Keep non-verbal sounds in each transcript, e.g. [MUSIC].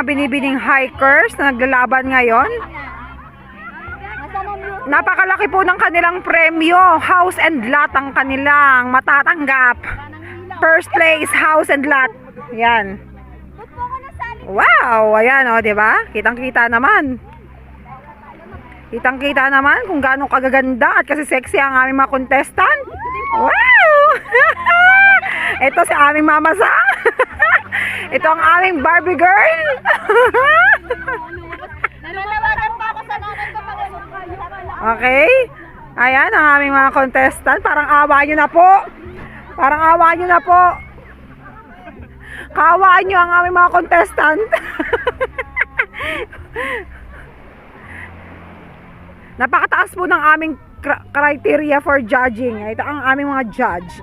mga binibining hikers na naglalaban ngayon. Napakalaki po ng kanilang premyo. House and lot ang kanilang matatanggap. First place, house and lot. Yan. Wow! Ayan o, di ba? Kitang-kita naman. Kitang-kita naman kung gaano kagaganda at kasi sexy ang aming mga contestant. Wow! [LAUGHS] Ito si aming mama Sang. [LAUGHS] Ito ang aming Barbie girl. Nananawagan pa ako sa nanay ko pag okay? Ayan ang aming mga contestant. Parang awa nyo na po. Parang awa nyo na po. Kaawaan nyo ang aming mga contestant. Napakataas po ng aming cr- criteria for judging. Ito ang aming mga judge.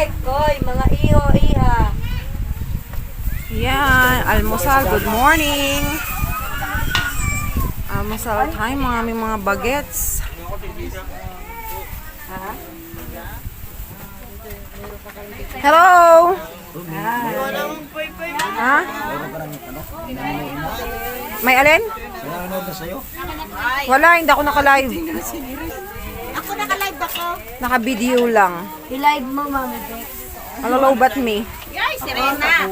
plastic. Koy, mga iho, iha. Yan, almusal. Good morning. Almusal time, mga aming mga bagets. Hello! Ha? May alin? Wala, hindi ako naka-live. Naka-video lang. I-live mo, Mama Bex. Alalobat me. Yay, Serena.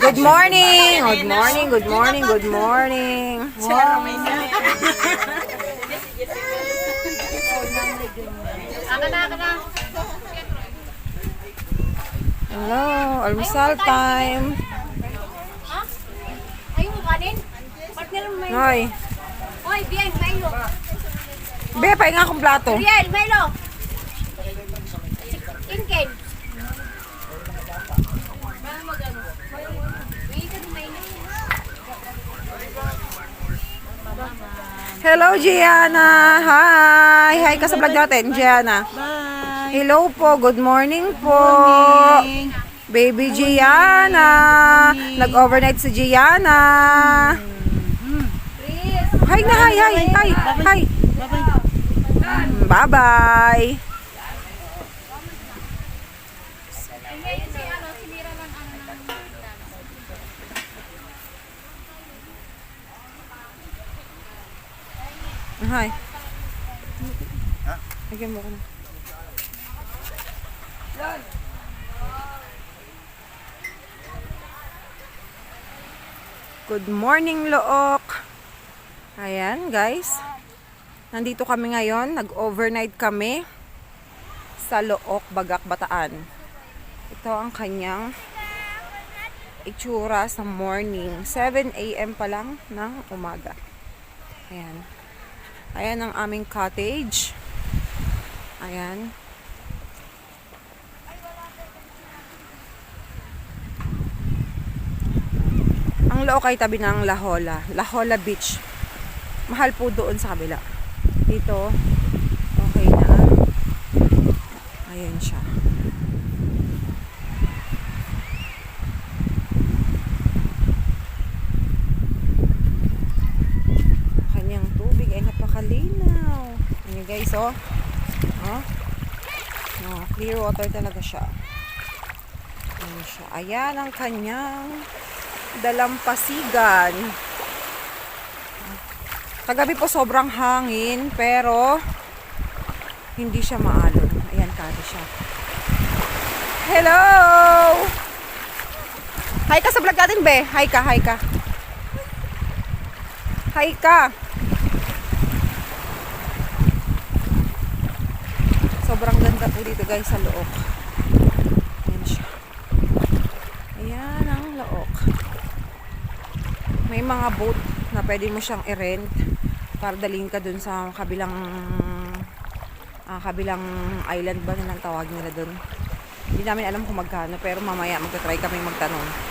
Good morning! Good morning, good morning, good morning. Na. Hello, almusal time. Ayun mo kanin? Partner mo may... Hoy, Hoy, Bien, Milo. Be, pahinga akong plato. Bien, Milo. Kinken. Hello, Gianna. Hi. Hi ka sa vlog natin, Gianna. Bye. Hello po. Good morning po. Baby Gianna. Nag-overnight si Gianna. Hi na, hi, hi, hi, hi. Bye-bye. Hi. Lagyan mo ko na. Good morning, Look. Ayan, guys. Nandito kami ngayon. Nag-overnight kami sa Look, Bagak, Bataan. Ito ang kanyang itsura sa morning. 7 a.m. pa lang ng umaga. Ayan. Ayan ang aming cottage. Ayan. Ang loob ay tabi ng Lahola. Lahola Beach. Mahal po doon sa kabila dito. Okay na. Ayan siya. Kanyang tubig ay napakalinaw. Ayan guys oh. Oh. No, clear water talaga siya. Ayan siya. Ayan ang kanyang dalampasigan. Kagabi po sobrang hangin, pero hindi siya maalon. Ayan, kado siya. Hello! Hi ka sa vlog natin, be. Hi ka, hi ka. Hi ka. Sobrang ganda po dito guys sa Look. Ayan siya. Ayan ang Look. May mga boat na pwede mo siyang i-rent para dalhin ka dun sa kabilang ah, kabilang island ba nilang tawag nila dun. Hindi namin alam kung magkano pero mamaya magta-try kami magtanong.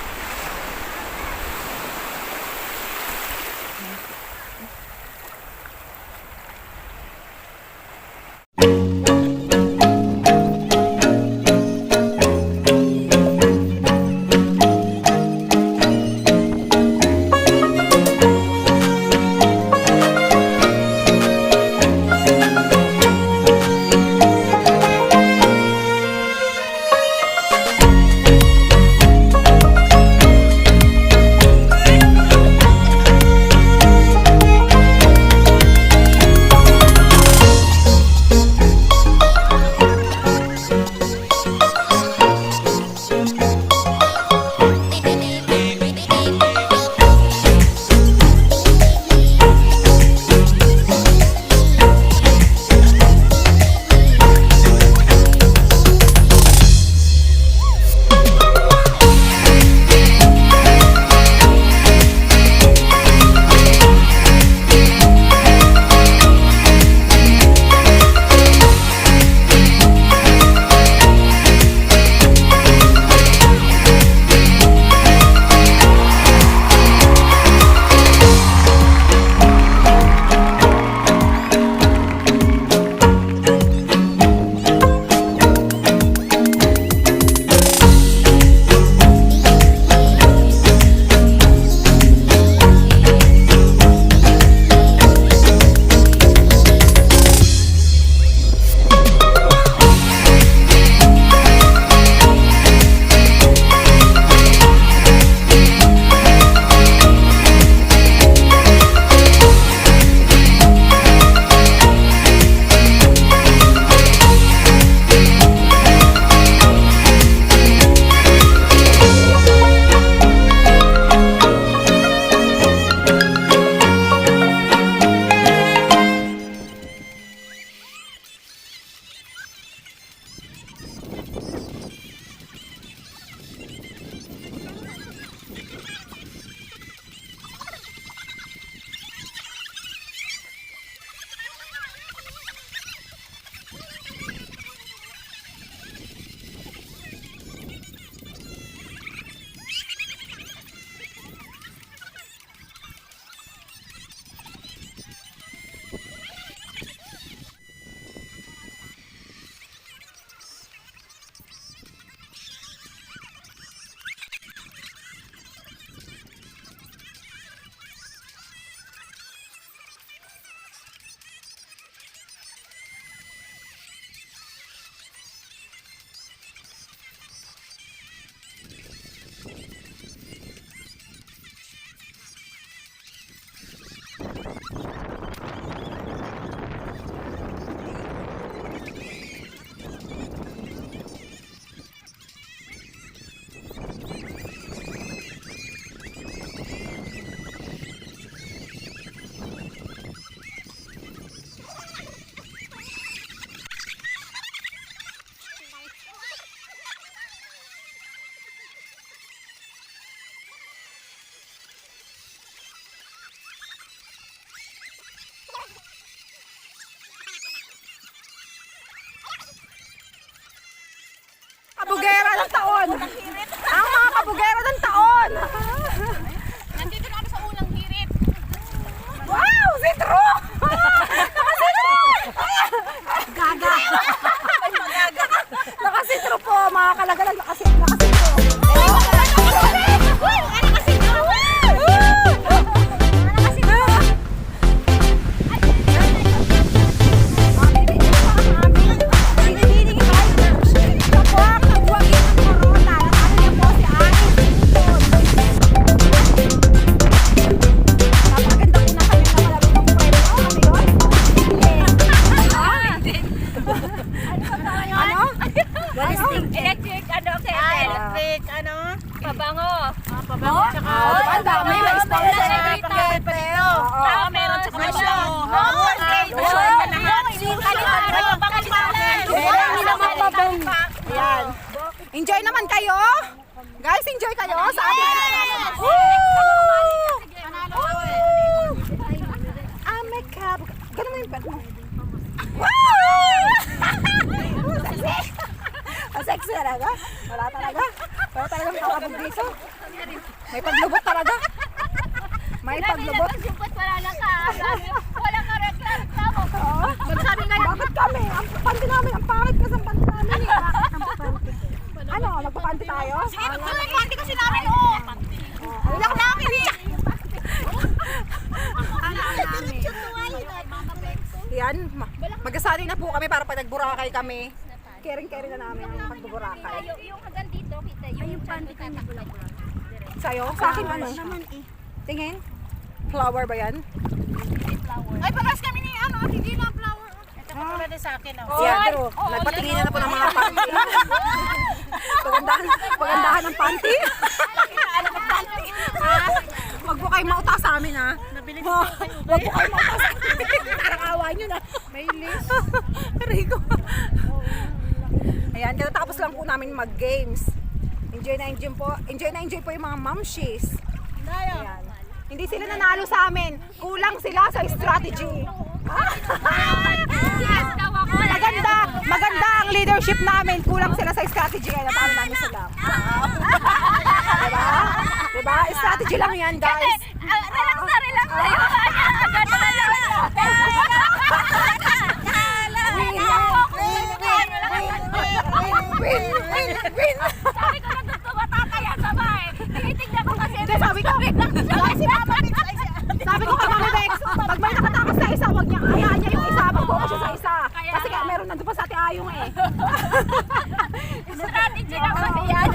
mga kalagalag. Talaga. Wala talaga. Wala talagang kakabog dito. May paglubot talaga. May paglubot. Sipot, wala lang ka. Wala ka reklamo. Tama. Oo. Magsabi nga Bakit kami? Ang panty namin, ang pangit kasi ang panty namin eh. Ano, magpapanty tayo? Sige, magkulay panty kasi namin, oo. Ano lang namin eh. Yan, ma- magkasali na po kami para pag nagburakay kami. Kering-kering na namin ang pagbuburakay. Yung, yung hanggang dito, kita yung, yung panty ka na Sa'yo? Sa akin ano? Tingin? Flower ba yan? Ay, paras kami ni ano, hindi na flower. Ito ka pala sa akin, oh. Yeah, pero nagpatingin na po ng mga panty. [LAUGHS] pagandahan, pagandahan ng panty. ano ng panty? Wag po kayo mauta sa amin ha. Nabili ko Wag po kayo mauta sa amin. [LAUGHS] Parang awa nyo na. May list. [LAUGHS] Rico. Ayan, katatapos lang po namin mag-games. Enjoy na enjoy po. Enjoy na enjoy po yung mga mamshies. Ayan. Hindi sila nanalo sa amin. Kulang sila sa strategy. Maganda, maganda ang leadership namin. Kulang sila sa strategy kaya natalo namin sila. diba? Diba? Strategy lang yan, guys. Ah, relax na, relax na. Yung Ganun na lang. Win, win, win. Sabi ko na doon tumatatayan sa bahay. Tinitignan ko kasi. Kaya sabi ko, Sabi si Mama Mix. sabi ko kay Mami Bex, pag may nakatakas sa isa, wag niya, hayaan niya yung isa, magbuo siya sa isa. Kasi kaya meron nandun pa sa ate Ayong eh. [LAUGHS] Strategy lang kasi yan.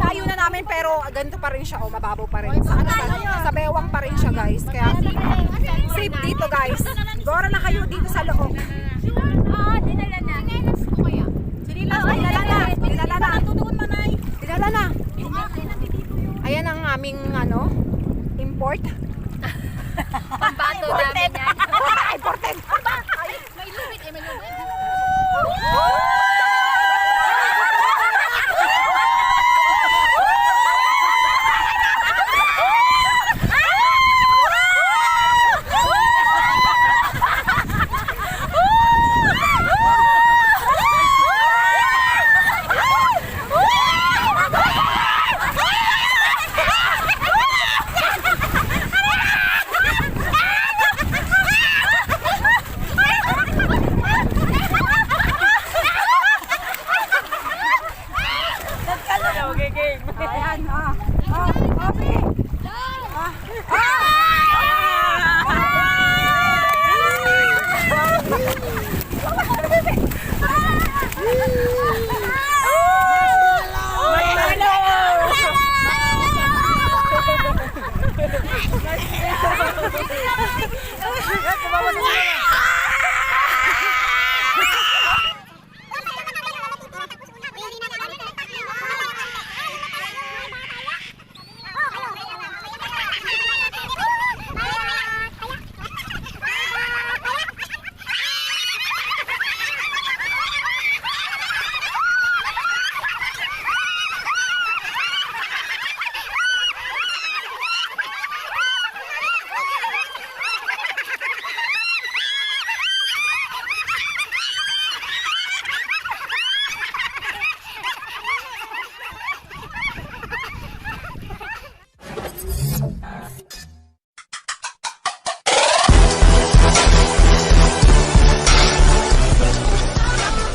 Tayo na namin pero ganito pa rin siya, oh, mababaw pa rin. Sa, ano, sa, sa bewang pa rin siya, guys. Kaya safe dito, guys. Gora na kayo dito sa loob. Oo, dinala na. Sinelas ko kaya. Sinilas, dinala na. Dinala na. Dinala na. Ayan ang aming, ano, import. Pambato namin yan. [LAUGHS] Imported.